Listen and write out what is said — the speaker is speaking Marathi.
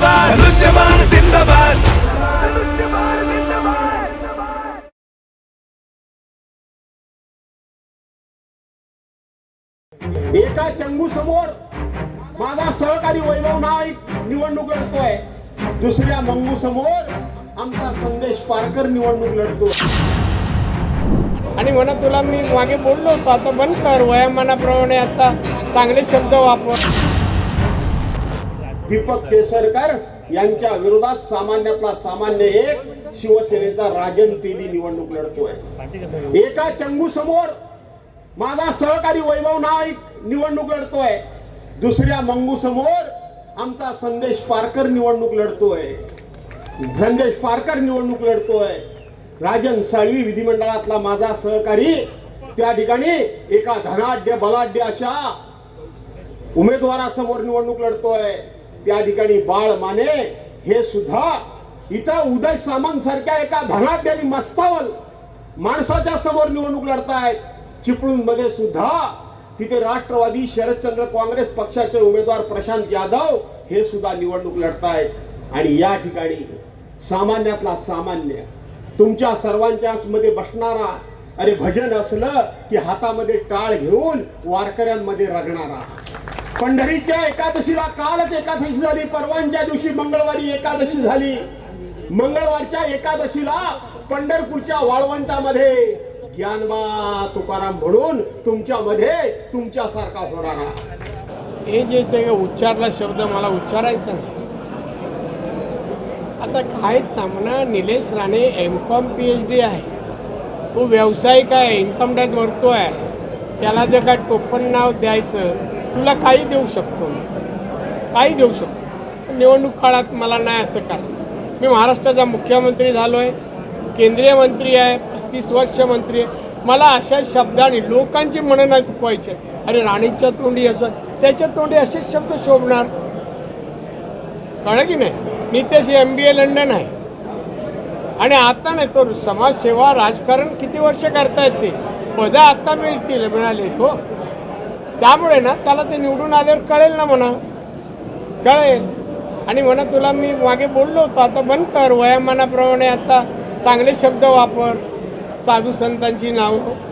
जिंदाबाद. धनुष्यबाण जिंदाबाद. एका चंगू समोर माझा सहकारी वैभव नाईक निवडणूक लढतोय. दुसऱ्या मंगू समोर आमचा संदेश पारकर निवडणूक लढतोय. आणि म्हणा तुला मी मागे बोललो होतो आता बंद कर. वयामानाप्रमाणे आता चांगले शब्द वापर. दीपक केसरकर यांच्या विरोधात सामान्यातला सामान्य एक शिवसेनेचा राजन तेली निवडणूक लढतोय. एका चंगू समोर माझा सहकारी वैभव नाईक निवडणूक लढतोय. दुसऱ्या मंगू समोर आमचा संदेश पारकर निवडणूक लढतोय. संदेश पारकर निवडणूक लढतोय. राजन साळवी विधिमंडळातला माझा सहकारी त्या ठिकाणी एका धनाढ्य बलाढ्य अशा उमेदवारासमोर निवडणूक लढतोय. त्या ठिकाणी बाळ माने हे सुद्धा इथं उदय सामंत सारख्या एका धनाढ्य मस्तावल माणसाच्या समोर निवडणूक लढतायत चिपळूणमध्ये सुद्धा तिथे राष्ट्रवादी शरदचंद्र काँग्रेस पक्षाचे उमेदवार प्रशांत यादव हे सुद्धा निवडणूक लढतायत. आणि या ठिकाणी सामान्यातला सामान्य तुमच्या सर्वांच्या मध्ये बसणारा अरे भजन असलं की हातामध्ये टाळ घेऊन वारकऱ्यांमध्ये रगणारा. पंढरीच्या एकादशीला कालच एकादशी झाली. परवांच्या दिवशी मंगळवारी एकादशी झाली. मंगळवारच्या एकादशीला पंढरपूरच्या वाळवंटामध्ये ज्ञानबा तुकाराम म्हणून तुमच्यामध्ये तुमच्यासारखा होणारा हे जे उच्चारला शब्द मला उच्चारायचा नाही. आता काय ना Nilesh Rane M Com P H D आहे. तो व्यावसायिक आहे इन्कम टॅक्स भरतो आहे त्याला जर काय टोपण नाव द्यायचं तुला काही देऊ शकतो मी. काही देऊ शकतो. पण निवडणूक काळात मला नाही असं करा मी महाराष्ट्राचा मुख्यमंत्री झालो आहे केंद्रीय मंत्री आहे पस्तीस वर्ष मंत्री आहे. मला अशा शब्दाने लोकांची मनं नाही चुकवायची आहे. अरे राणीच्या तोंडी असं त्याच्या तोंडी असेच शब्द शोभणार. कळलं की नाही? Nitesh M B A London आहे. आणि आता नाही तो समाजसेवा राजकारण किती वर्ष करतायत ते? पदं आत्ता मिळतील मिळाले हो. त्यामुळे ना त्याला ते निवडून आल्यावर कळेल ना म्हणा. कळेल. आणि म्हणा तुला मी मागे बोललो होतो आता बंद कर. वयामानाप्रमाणे आता चांगले शब्द वापर. साधू संतांची नावं.